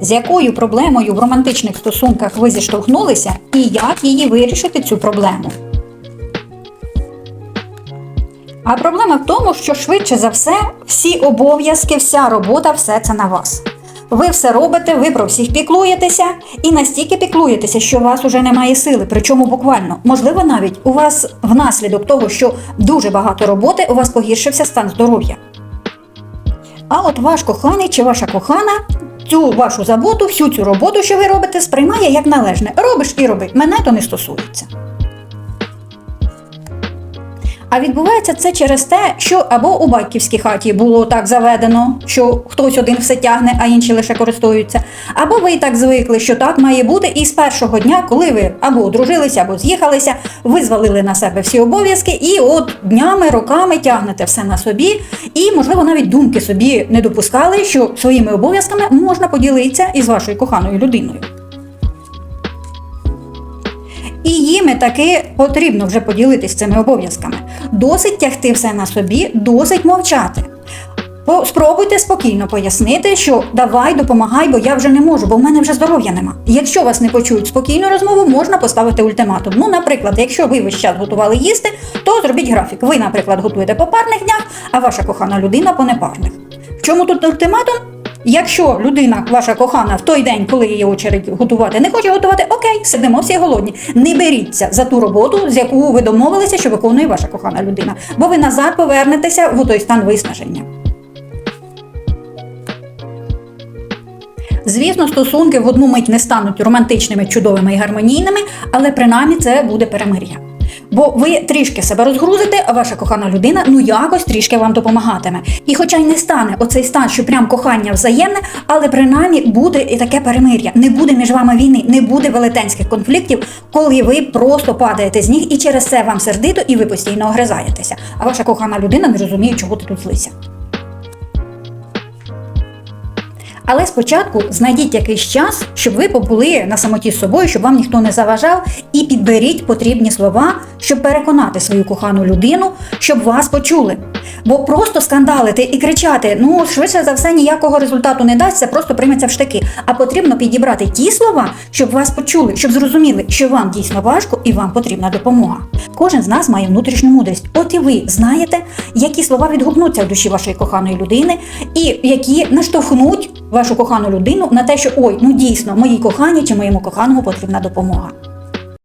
З якою проблемою в романтичних стосунках ви зіштовхнулися і як її вирішити цю проблему? А проблема в тому, що швидше за все, всі обов'язки, вся робота, все це на вас. Ви все робите, ви про всіх піклуєтеся і настільки піклуєтеся, що у вас уже немає сили. Причому буквально, можливо, навіть у вас внаслідок того, що дуже багато роботи, у вас погіршився стан здоров'я. А от ваш коханий чи ваша кохана цю вашу заботу, всю цю роботу, що ви робите, сприймає як належне. Робиш і роби. Мене то не стосується. А відбувається це через те, що або у батьківській хаті було так заведено, що хтось один все тягне, а інші лише користуються, або ви і так звикли, що так має бути, і з першого дня, коли ви або одружилися, або з'їхалися, ви звалили на себе всі обов'язки, і от днями, роками тягнете все на собі, і, можливо, навіть думки собі не допускали, що своїми обов'язками можна поділитися із вашою коханою людиною. І їм таки потрібно вже поділитись цими обов'язками. Досить тягти все на собі, досить мовчати. Спробуйте спокійно пояснити, що давай допомагай, бо я вже не можу, бо в мене вже здоров'я нема. Якщо вас не почують спокійну розмову, можна поставити ультиматум. Ну, наприклад, якщо ви весь час готували їсти, то зробіть графік. Ви, наприклад, готуєте по парних днях, а ваша кохана людина по непарних. В чому тут ультиматум? Якщо людина, ваша кохана, в той день, коли її очередь готувати, не хоче готувати, окей, сидимо всі голодні. Не беріться за ту роботу, з яку ви домовилися, що виконує ваша кохана людина, бо ви назад повернетеся в той стан виснаження. Звісно, стосунки в одну мить не стануть романтичними, чудовими і гармонійними, але принаймні це буде перемир'я. Бо ви трішки себе розгрузите, а ваша кохана людина ну якось трішки вам допомагатиме. І хоча й не стане оцей стан, що прям кохання взаємне, але принаймні буде і таке перемир'я. Не буде між вами війни, не буде велетенських конфліктів, коли ви просто падаєте з ніг, і через це вам сердито, і ви постійно огризаєтеся. А ваша кохана людина не розуміє, чого ти тут злися. Але спочатку знайдіть якийсь час, щоб ви побули на самоті з собою, щоб вам ніхто не заважав, і підберіть потрібні слова, щоб переконати свою кохану людину, щоб вас почули. Бо просто скандалити і кричати, ну швидше за все ніякого результату не дасть, просто прийметься в штики. А потрібно підібрати ті слова, щоб вас почули, щоб зрозуміли, що вам дійсно важко і вам потрібна допомога. Кожен з нас має внутрішню мудрість. От і ви знаєте, які слова відгукнуться в душі вашої коханої людини, і які наштовхнуть вашу кохану людину на те, що ой, ну дійсно, моїй коханій чи моєму коханому потрібна допомога.